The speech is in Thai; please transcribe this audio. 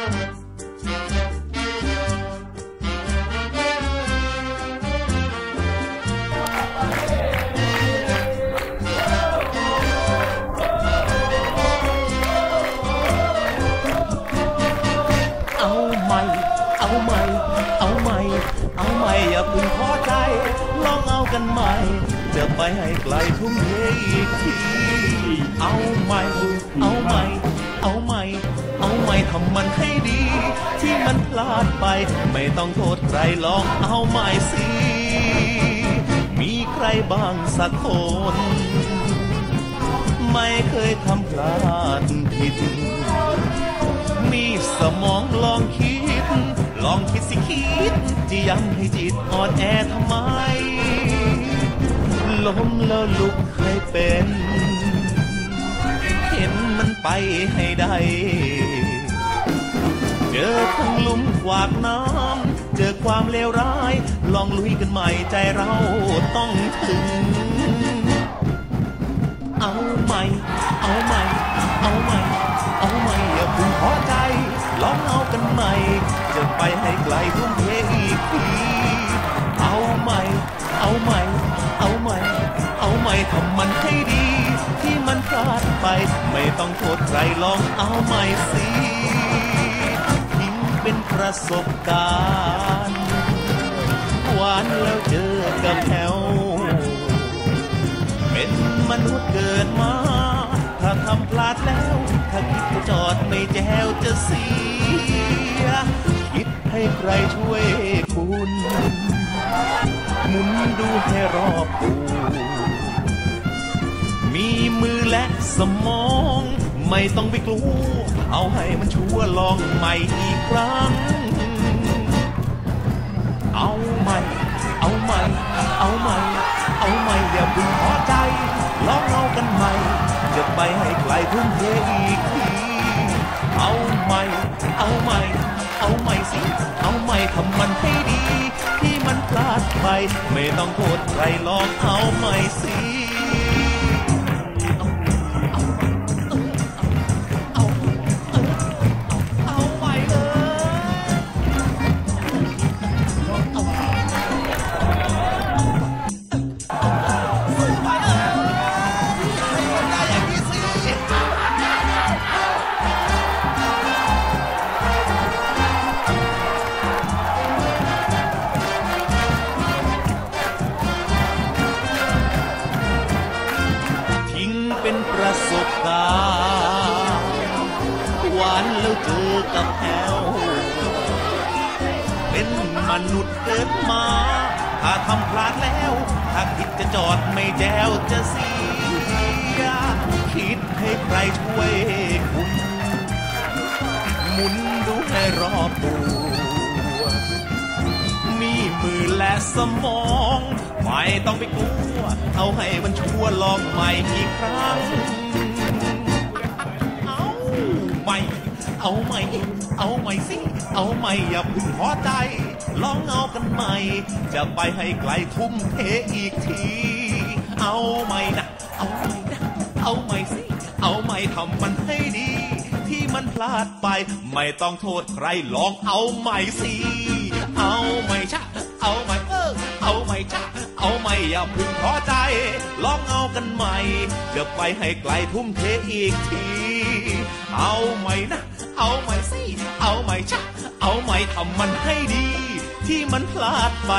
เอาใหม่ เอาใหม่ เอาใหม่ เอาใหม่อย่าเพึ่งพอใจ ลองเอากันใหม่ จะไปให้ไกลทุ่มเทอีกที เอาใหม่ เอาใหม่ เอาใหม่ เอาใหม่ทำมันให้ดี ที่มันพลาดไป ไม่ต้องโทษใครลองเอาใหม่สิ มีใครบ้างสักคน ไม่เคยทำพลาดผิด มีสมองลองคิด ลองคิดสิคิดจะยังให้จิตอ่อนแอทำไม ล้มแล้วลุกให้เป็น เห็นมันไปให้ได้ เจอทั้งลุ่มกวากน้ำ เจอความเลวร้าย ลองลุยกันใหม่ใจเราต้องถึง เอาใหม่ เอาใหม่ เอาใหม่ เอาใหม่อย่าเพึ่งพอใจ ลองเอากันใหม่ จะไปให้ไกลทุ่มเทอีกที เอาใหม่ เอาใหม่ เอาใหม่ เอาใหม่ทำมันให้ดี ที่มันพลาดไป ไม่ต้องโทษใครลองเอาใหม่สิ เป็นประสบการณ์ หวานแล้วเจอกับแถว เป็นมนุษย์เกิดมา ถ้าทำพลาดแล้ว ถ้าคิดจะจอดไม่แจวจะเสีย คิดให้ใครช่วยคุณหมุนดูให้รอบตัวมีมือและสมอง ไม่ต้องไปกลัว เอาให้มันชัวร์ลองใหม่อีกครั้ง เอาใหม่ เอาใหม่ เอาใหม่ เอาใหม่อย่าเพึ่งพอใจ ลองเอากันใหม่ จะไปให้ไกลทุ่มเทอีกที เอาใหม่ เอาใหม่ เอาใหม่สิ เอาใหม่ทำมันให้ดี ที่มันพลาดไป ไม่ต้องโทษใครลองเอาใหม่สิ หวานแล้วเจอกับแถวเป็นมนุษย์เกิดมา ถ้าทำพลาดแล้ว ถ้าคิดจะจอดไม่แจวจะเสีย คิดให้ใครช่วยคุณ หมุนดูให้รอบตัวมีมือและสมอง ไม่ต้องไปกลัว เอาให้มันชั่วลองใหม่อีกครั้ง เอาใหม่ เอาใหม่สิ เอาใหม่อย่าพึ่งพอใจ ลองเอากันใหม่ จะไปให้ไกลทุ่มเทอีกที เอาใหม่นะ เอาใหม่นะ เอาใหม่สิ เอาใหม่ทำมันให้ดี ที่มันพลาดไป ไม่ต้องโทษใคร ลองเอาใหม่สิ เอาใหม่ชะ เอาใหม่เออ เอาใหม่ชะ เอาใหม่อย่าพึ่งพอใจ ลองเอากันใหม่ จะไปให้ไกลทุ่มเทอีกที เอาใหม่นะ เอาใหม่สิเอาใหม่ชะเอาใหม่ทำมันให้ดี ที่มันพลาดไป